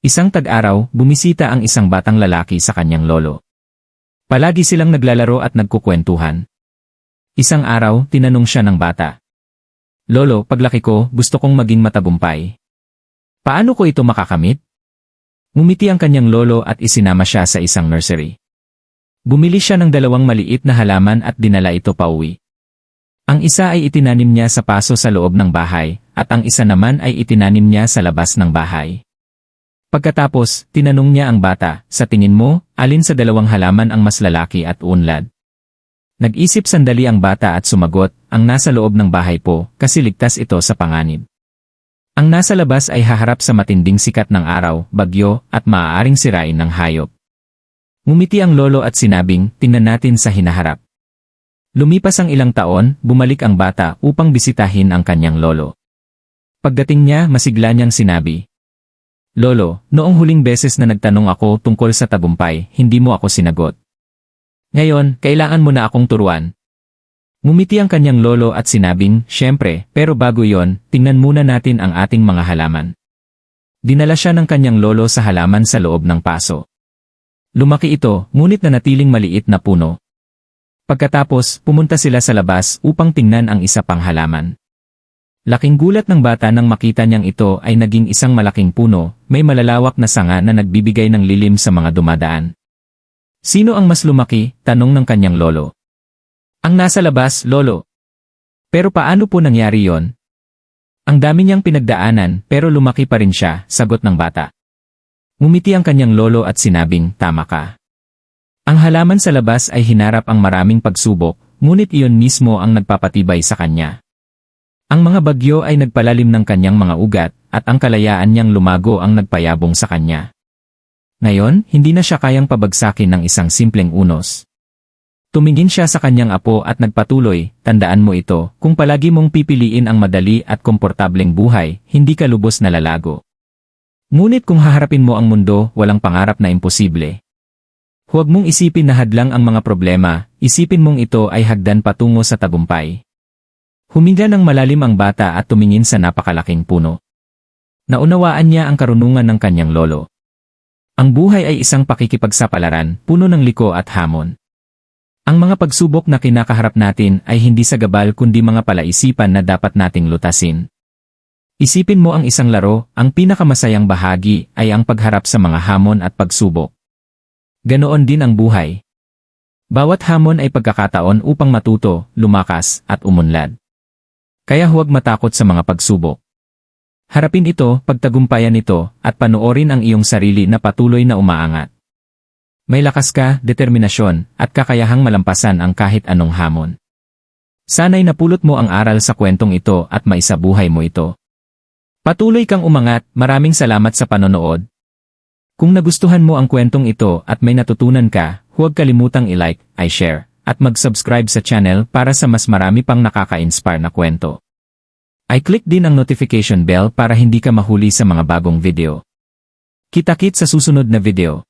Isang tag-araw, bumisita ang isang batang lalaki sa kanyang lolo. Palagi silang naglalaro at nagkukwentuhan. Isang araw, tinanong siya ng bata. Lolo, paglaki ko, gusto kong maging matagumpay. Paano ko ito makakamit? Ngumiti ang kanyang lolo at isinama siya sa isang nursery. Bumili siya ng dalawang maliit na halaman at dinala ito pauwi. Ang isa ay itinanim niya sa paso sa loob ng bahay, at ang isa naman ay itinanim niya sa labas ng bahay. Pagkatapos, tinanong niya ang bata, sa tingin mo, alin sa dalawang halaman ang mas lalaki at unlad? Nag-isip sandali ang bata at sumagot, ang nasa loob ng bahay po, kasi ligtas ito sa panganib. Ang nasa labas ay haharap sa matinding sikat ng araw, bagyo, at maaaring sirain ng hayop. Ngumiti ang lolo at sinabing, tingnan natin sa hinaharap. Lumipas ang ilang taon, bumalik ang bata upang bisitahin ang kanyang lolo. Pagdating niya, masigla niyang sinabi, Lolo, noong huling beses na nagtanong ako tungkol sa tagumpay, hindi mo ako sinagot. Ngayon, kailangan mo na akong turuan. Ngumiti ang kanyang lolo at sinabing, syempre, pero bago yon, tingnan muna natin ang ating mga halaman. Dinala siya ng kanyang lolo sa halaman sa loob ng paso. Lumaki ito, ngunit nanatiling maliit na puno. Pagkatapos, pumunta sila sa labas upang tingnan ang isa pang halaman. Laking gulat ng bata nang makita niyang ito ay naging isang malaking puno, may malalawak na sanga na nagbibigay ng lilim sa mga dumadaan. Sino ang mas lumaki? Tanong ng kanyang lolo. Ang nasa labas, lolo. Pero paano po nangyari yon? Ang dami niyang pinagdaanan pero lumaki pa rin siya, sagot ng bata. Ngumiti ang kanyang lolo at sinabing, tama ka. Ang halaman sa labas ay hinarap ang maraming pagsubok, ngunit iyon mismo ang nagpapatibay sa kanya. Ang mga bagyo ay nagpalalim ng kanyang mga ugat, at ang kalayaan niyang lumago ang nagpayabong sa kanya. Ngayon, hindi na siya kayang pabagsakin ng isang simpleng unos. Tumingin siya sa kanyang apo at nagpatuloy, tandaan mo ito, kung palagi mong pipiliin ang madali at komportableng buhay, hindi ka lubos na lalago. Ngunit kung haharapin mo ang mundo, walang pangarap na imposible. Huwag mong isipin na hadlang ang mga problema, isipin mong ito ay hagdan patungo sa tagumpay. Huminga ng malalim ang bata at tumingin sa napakalaking puno. Naunawaan niya ang karunungan ng kanyang lolo. Ang buhay ay isang pakikipagsapalaran, puno ng liko at hamon. Ang mga pagsubok na kinakaharap natin ay hindi sa gabal kundi mga palaisipan na dapat nating lutasin. Isipin mo ang isang laro, ang pinakamasayang bahagi ay ang pagharap sa mga hamon at pagsubok. Ganoon din ang buhay. Bawat hamon ay pagkakataon upang matuto, lumakas, at umunlad. Kaya huwag matakot sa mga pagsubok. Harapin ito, pagtagumpayan ito, at panoorin ang iyong sarili na patuloy na umaangat. May lakas ka, determinasyon, at kakayahang malampasan ang kahit anong hamon. Sana'y napulot mo ang aral sa kwentong ito at maisabuhay mo ito. Patuloy kang umangat, maraming salamat sa panonood. Kung nagustuhan mo ang kwentong ito at may natutunan ka, huwag kalimutang i-like, i-share, at mag-subscribe sa channel para sa mas marami pang nakaka-inspire na kwento. I-click din ang notification bell para hindi ka mahuli sa mga bagong video. Kita-kit sa susunod na video.